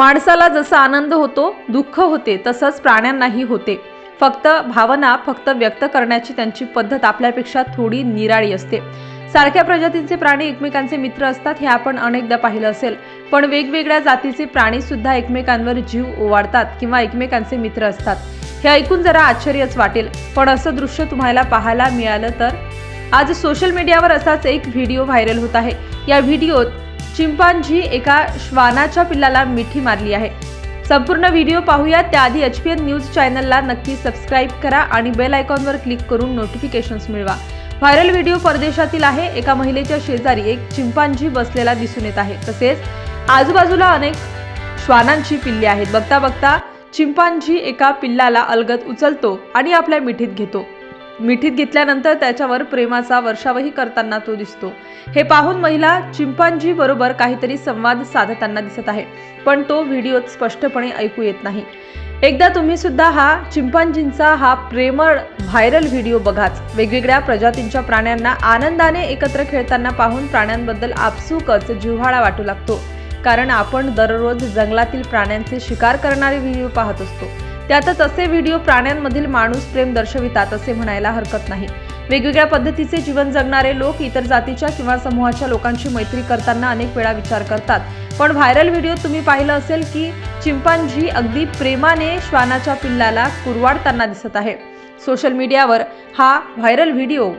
माणसाला जसा आनंद होतो दुःख होते तसंच प्राण्यांनाही होते. फक्त भावना फक्त व्यक्त करण्याची त्यांची पद्धत आपल्यापेक्षा थोडी निराळी असते. सारख्या प्रजातींचे प्राणी एकमेकांचे मित्र असतात हे आपण अनेकदा पाहिलं असेल. पण वेगवेगळ्या जातीचे प्राणी सुद्धा एकमेकांवर जीव ओवाळतात किंवा एकमेकांचे मित्र असतात. हे ऐकून जरा आश्चर्यच वाटेल. पण असं दृश्य तुम्हाला पाहायला मिळालं तर? आज सोशल मीडियावर असाच एक व्हिडिओ व्हायरल होत आहे. या व्हिडिओत चिंपांझी एका श्वानाच्या पिल्लाला मिठी मारली आहे. संपूर्ण व्हिडिओ पाहूया त्याआधी एच पी एन न्यूज चॅनलला नक्की सबस्क्राईब करा आणि बेल आयकॉनवर क्लिक करून नोटिफिकेशन्स मिळवा. व्हायरल व्हिडिओ परदेशातील आहे. एका महिलेच्या शेजारी एक चिंपांझी बसलेला दिसून येत आहे. तसेच आजूबाजूला अनेक श्वानांची पिल्ले आहेत. बघता बघता चिंपांझी एका पिल्लाला अलगत उचलतो आणि आपल्या मिठीत घेतो. मिठीत घेतल्यानंतर त्याच्यावर प्रेमाचा वर्षावही करताना तो दिसतो. हे पाहून महिला चिंपांजी बरोबर काहीतरी संवाद साधताना दिसत आहे पण तो व्हिडिओत स्पष्टपणे ऐकू येत नाही. एकदा तुम्ही सुद्धा हा चिंपांजींचा हा प्रेमळ व्हायरल व्हिडिओ बघाच. वेगवेगळ्या प्रजातींच्या प्राण्यांना आनंदाने एकत्र खेळताना पाहून प्राण्यांबद्दल आपसुकच जिव्हाळा वाटू लागतो. कारण आपण दररोज जंगलातील प्राण्यांचे शिकार करणारे व्हिडिओ पाहत असतो. त्यातच असे व्हिडिओ प्राण्यांमधील माणूस प्रेम दर्शवितात असे म्हणायला हरकत नाही. वेगवेगळ्या पद्धतीचे जीवन जगणारे लोक इतर जातीच्या किंवा समूहाच्या लोकांची मैत्री करताना अनेक वेळा विचार करतात. पण व्हायरल व्हिडिओ तुम्ही पाहिलं असेल की चिंपांझी अगदी प्रेमाने श्वानाच्या पिल्लाला कुरवाडताना दिसत आहे. सोशल मीडियावर हा viral video.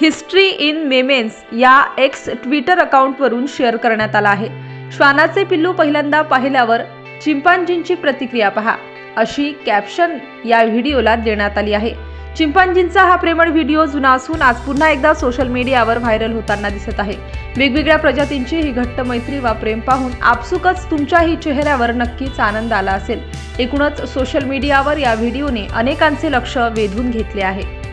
History in memes या एक्स ट्विटर अकाउंटवरून शेअर करण्यात आला आहे. श्वानाचे पिल्लू पहिल्यांदा पाहिल्यावर चिंपांजींची प्रतिक्रिया पहा. अशी कॅप्शन या व्हिडिओला देण्यात आली आहे. चिंपांजींचा हा प्रेमळ व्हिडिओ जुना असून आज पुन्हा एकदा सोशल मीडियावर व्हायरल होताना दिसत आहे. वेगवेगळ्या प्रजातींची ही घट्ट मैत्री वा प्रेम पाहून आपसुकच तुमच्याही चेहऱ्यावर नक्कीच आनंद आला असेल. एकूणच सोशल मीडियावर या व्हिडिओने अनेकांचे लक्ष वेधून घेतले आहे.